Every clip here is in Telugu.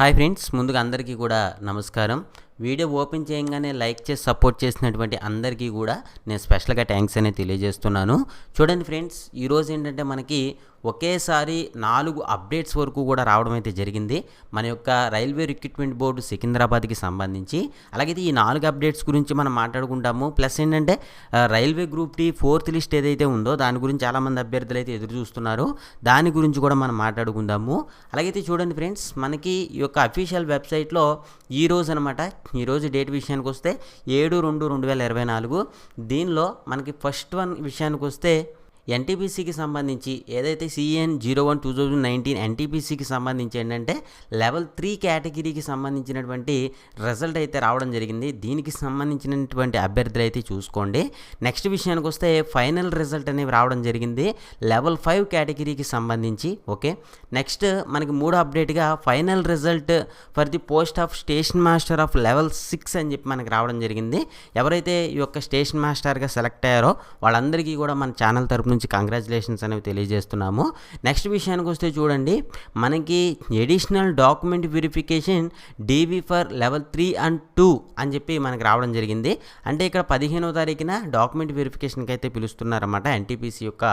హాయ్ ఫ్రెండ్స్ ముందుగా అందరికీ కూడా నమస్కారం. వీడియో ఓపెన్ చేయగానే లైక్ చేసి సపోర్ట్ చేసినటువంటి అందరికీ కూడా నేను స్పెషల్గా థ్యాంక్స్ అనేది తెలియజేస్తున్నాను. చూడండి ఫ్రెండ్స్ ఈరోజు ఏంటంటే మనకి ఒకేసారి నాలుగు అప్డేట్స్ వరకు కూడా రావడం అయితే జరిగింది. మన యొక్క రైల్వే రిక్రూట్మెంట్ బోర్డు సికింద్రాబాద్కి సంబంధించి. అలాగే ఈ నాలుగు అప్డేట్స్ గురించి మనం మాట్లాడుకుంటాము. ప్లస్ ఏంటంటే railway group D fourth list ఏదైతే ఉందో దాని గురించి చాలామంది అభ్యర్థులు అయితే ఎదురు చూస్తున్నారు. దాని గురించి కూడా మనం మాట్లాడుకుందాము. అలాగైతే చూడండి ఫ్రెండ్స్ మనకి ఈ యొక్క అఫీషియల్ వెబ్సైట్లో ఈ రోజు అనమాట ఈరోజు డేట్ విషయానికి వస్తే ఏడు రెండు రెండు వేల ఇరవై నాలుగు. దీనిలో మనకి ఫస్ట్ వన్ విషయానికి వస్తే ఎన్టీపీసీకి సంబంధించి ఏదైతే CEN zero one two thousand nineteen ఎన్టీపీసీకి సంబంధించి ఏంటంటే లెవెల్ త్రీ కేటగిరీకి సంబంధించినటువంటి రిజల్ట్ అయితే రావడం జరిగింది. దీనికి సంబంధించినటువంటి అభ్యర్థులు అయితే చూసుకోండి. నెక్స్ట్ విషయానికి వస్తే ఫైనల్ రిజల్ట్ అనేవి రావడం జరిగింది. లెవెల్ ఫైవ్ కేటగిరీకి సంబంధించి ఓకే? నెక్స్ట్ మనకి మూడో అప్డేట్గా final result for the post of station master of level six అని చెప్పి మనకి రావడం జరిగింది. ఎవరైతే ఈ యొక్క స్టేషన్ మాస్టర్గా సెలెక్ట్ అయ్యారో వాళ్ళందరికీ కూడా మన ఛానల్ తరపు నుంచి కంగ్రాచులేషన్స్ అనేవి తెలియజేస్తున్నాము. నెక్స్ట్ విషయానికి వస్తే చూడండి మనకి additional document verification DV for level three and two అని చెప్పి మనకి రావడం జరిగింది. అంటే ఇక్కడ పదిహేనవ తారీఖున డాక్యుమెంట్ వెరిఫికేషన్కి అయితే పిలుస్తున్నారన్నమాట ఎన్టీపీసీ యొక్క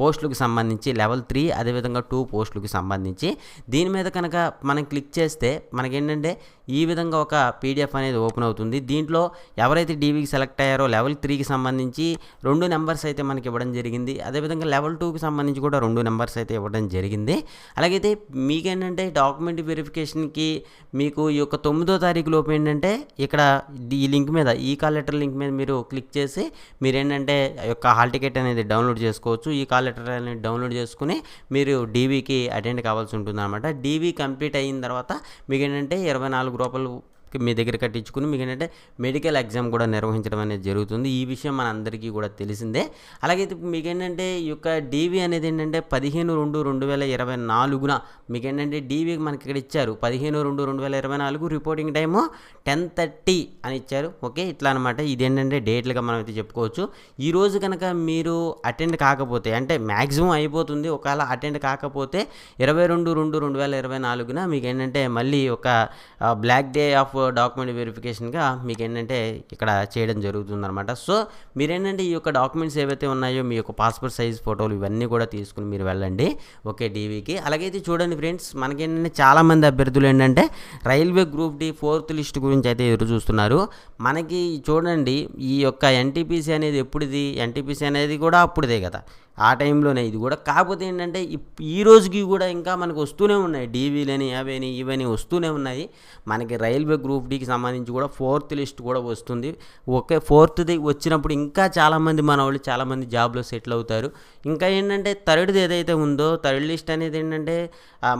పోస్టులకు సంబంధించి. లెవెల్ త్రీ అదేవిధంగా టూ పోస్టులకు సంబంధించి. దీని మీద కనుక మనం క్లిక్ చేస్తే మనకేంటంటే ఈ విధంగా ఒక పీడిఎఫ్ అనేది ఓపెన్ అవుతుంది. దీంట్లో ఎవరైతే డీవీకి సెలెక్ట్ అయ్యారో లెవెల్ త్రీకి సంబంధించి రెండు నెంబర్స్ అయితే మనకి ఇవ్వడం జరిగింది. అదేవిధంగా లెవెల్ టూకి సంబంధించి కూడా రెండు నెంబర్స్ అయితే ఇవ్వడం జరిగింది. అలాగైతే మీకేంటంటే డాక్యుమెంట్ వెరిఫికేషన్కి మీకు ఈ యొక్క తొమ్మిదో తారీఖు లోపు ఏంటంటే ఇక్కడ ఈ లింక్ మీద ఈ కాల్ లెటర్ లింక్ మీద మీరు క్లిక్ చేసి మీరు ఏంటంటే యొక్క హాల్ టికెట్ అనేది డౌన్లోడ్ చేసుకోవచ్చు. ఈ కాల్ లెటర్ అనేది డౌన్లోడ్ చేసుకుని మీరు డీవీకి అటెండ్ కావాల్సి ఉంటుంది అనమాట డీవీ కంప్లీట్ అయిన తర్వాత మీకు ఏంటంటే ఇరవై నాలుగు రూపాయలు మీ దగ్గర కట్టించుకుని మీకు ఏంటంటే మెడికల్ ఎగ్జామ్ కూడా నిర్వహించడం అనేది జరుగుతుంది. ఈ విషయం మన అందరికీ కూడా తెలిసిందే. అలాగే మీకు ఏంటంటే ఈ యొక్క డీవీ అనేది ఏంటంటే పదిహేను రెండు రెండు వేల ఇరవై నాలుగున మీకు ఏంటంటే డీవీ మనకి ఇక్కడ ఇచ్చారు. పదిహేను రెండు రెండు వేల ఇరవై నాలుగు రిపోర్టింగ్ టైము టెన్ థర్టీ అని ఇచ్చారు. ఓకే ఇట్లా అనమాట ఇది ఏంటంటే డేట్లుగా మనం అయితే చెప్పుకోవచ్చు. ఈరోజు కనుక మీరు అటెండ్ కాకపోతే అంటే మ్యాక్సిమం అయిపోతుంది. ఒకవేళ అటెండ్ కాకపోతే ఇరవై రెండు రెండు రెండు వేల ఇరవై నాలుగున మీకు ఏంటంటే మళ్ళీ ఒక బ్లాక్ డే ఆఫ్ డాక్యుమెంట్ వెరిఫికేషన్గా మీకు ఏంటంటే ఇక్కడ చేయడం జరుగుతుంది అనమాట సో మీరేంటంటే ఈ యొక్క డాక్యుమెంట్స్ ఏవైతే ఉన్నాయో మీ యొక్క పాస్పోర్ట్ సైజ్ ఫోటోలు ఇవన్నీ కూడా తీసుకుని మీరు వెళ్ళండి. ఓకే డీవీకి అలాగైతే చూడండి ఫ్రెండ్స్ మనకేంటంటే చాలామంది అభ్యర్థులు ఏంటంటే railway group D fourth list గురించి అయితే ఎదురు చూస్తున్నారు. మనకి చూడండి ఈ యొక్క ఎన్టీపీసీ అనేది ఎప్పుడుది? ఎన్టీపీసీ అనేది కూడా అప్పుడుదే కదా. ఆ టైంలోనే ఇది కూడా. కాకపోతే ఏంటంటే ఇప్- ఈ రోజుకి కూడా ఇంకా మనకు వస్తూనే ఉన్నాయి. డీవీలని అవని ఇవని వస్తూనే ఉన్నాయి. మనకి రైల్వే గ్రూప్ డీకి సంబంధించి కూడా ఫోర్త్ లిస్ట్ కూడా వస్తుంది. ఒకే ఫోర్త్ది వచ్చినప్పుడు ఇంకా చాలామంది మన వాళ్ళు చాలామంది జాబ్లో సెటిల్ అవుతారు. ఇంకా ఏంటంటే థర్డ్ది ఏదైతే ఉందో థర్డ్ లిస్ట్ అనేది ఏంటంటే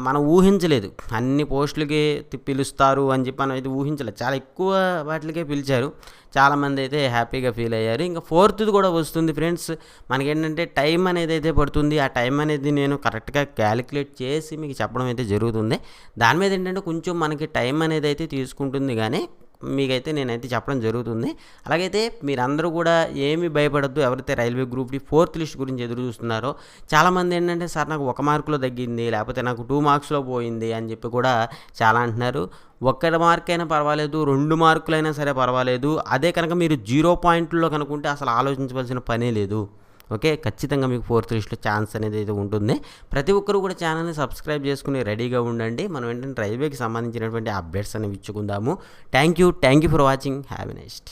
మనం ఊహించలేదు. అన్ని పోస్టులకి పిలుస్తారు అని చెప్పి మనం అయితే ఊహించలేదు. చాలా ఎక్కువ వాటికే పిలిచారు. చాలామంది అయితే హ్యాపీగా ఫీల్ అయ్యారు. ఇంకా ఫోర్త్ది కూడా వస్తుంది ఫ్రెండ్స్. మనకేంటంటే టైం అనేది అయితే పడుతుంది. ఆ టైం అనేది నేను కరెక్ట్గా క్యాలిక్యులేట్ చేసి మీకు చెప్పడం అయితే జరుగుతుంది. దాని మీద ఏంటంటే కొంచెం మనకి టైం అనేది అయితే తీసుకుంటుంది ఉంటుంది కానీ మీకైతే నేనైతే చెప్పడం జరుగుతుంది. అలాగైతే మీరందరూ కూడా ఏమి భయపడద్దు ఎవరైతే railway group D fourth list గురించి ఎదురు చూస్తున్నారో చాలామంది ఏంటంటే సార్ నాకు ఒక మార్కులో తగ్గింది లేకపోతే నాకు టూ మార్క్స్లో పోయింది అని చెప్పి కూడా చాలా అంటున్నారు. ఒక్క మార్క్ అయినా పర్వాలేదు రెండు మార్కులైనా సరే పర్వాలేదు. అదే కనుక మీరు జీరో పాయింట్లో కనుకుంటే అసలు ఆలోచించవలసిన పనే లేదు. ఓకే? ఖచ్చితంగా మీకు ఫోర్త్ లిస్ట్లో ఛాన్స్ అనేది అయితే ఉంటుంది. ప్రతి ఒక్కరు కూడా ఛానల్ని సబ్స్క్రైబ్ చేసుకుని రెడీగా ఉండండి. మనం ఏంటంటే రైల్వేకి సంబంధించినటువంటి అప్డేట్స్ అనేవి ఇచ్చుకుందాము. Thank you. Thank you for watching. Have next